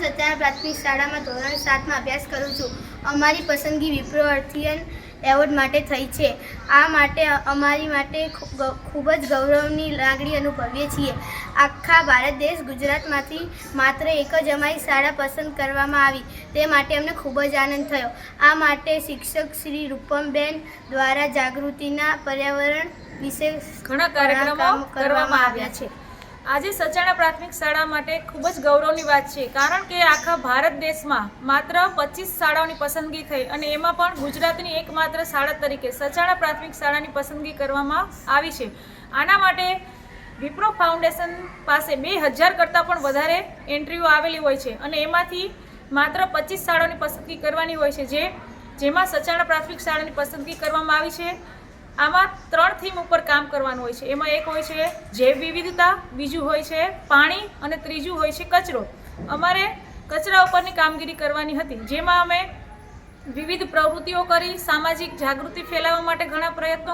સત્યાના પ્રાથમિક શાળામાં ધોરણ સાતમાં અભ્યાસ કરું છું. અમારી પસંદગી વિપ્રો અર્થિયન એવોર્ડ માટે થઈ છે. આ માટે અમારી માટે ખૂબ જ ગૌરવની લાગણી અનુભવીએ છીએ. આખા ભારત દેશ ગુજરાતમાંથી માત્ર એક જ અમારી શાળા પસંદ કરવામાં આવી. તે માટે અમને ખૂબ જ આનંદ થયો. આ માટે શિક્ષક શ્રી રૂપમબેન દ્વારા જાગૃતિના પર્યાવરણ વિશે ઘણા કાર્યક્રમો કરવામાં આવ્યા છે. આજે સચાણા પ્રાથમિક શાળા માટે ખૂબ જ ગૌરવની વાત છે, કારણ કે આખા ભારત દેશમાં માત્ર પચીસ શાળાઓની પસંદગી થઈ અને એમાં પણ ગુજરાતની એકમાત્ર શાળા તરીકે સચાણા પ્રાથમિક શાળાની પસંદગી કરવામાં આવી છે. આના માટે વિપ્રો ફાઉન્ડેશન પાસે બે હજાર કરતાં પણ વધારે એન્ટ્રીઓ આવેલી હોય છે અને એમાંથી માત્ર પચીસ શાળાઓની પસંદગી કરવાની હોય છે, જે, જેમાં સચાણા પ્રાથમિક શાળાની પસંદગી કરવામાં આવી છે. આમાં ત્રણ થીમ ઉપર કામ કરવાનું હોય છે. એમાં એક હોય છે જૈવ વિવિધતા, બીજું હોય છે પાણી અને ત્રીજું હોય છે કચરો. અમારે કચરા ઉપરની કામગીરી કરવાની હતી, જેમાં અમે વિવિધ પ્રવૃત્તિઓ કરી, સામાજિક જાગૃતિ ફેલાવવા માટે ઘણા પ્રયત્નો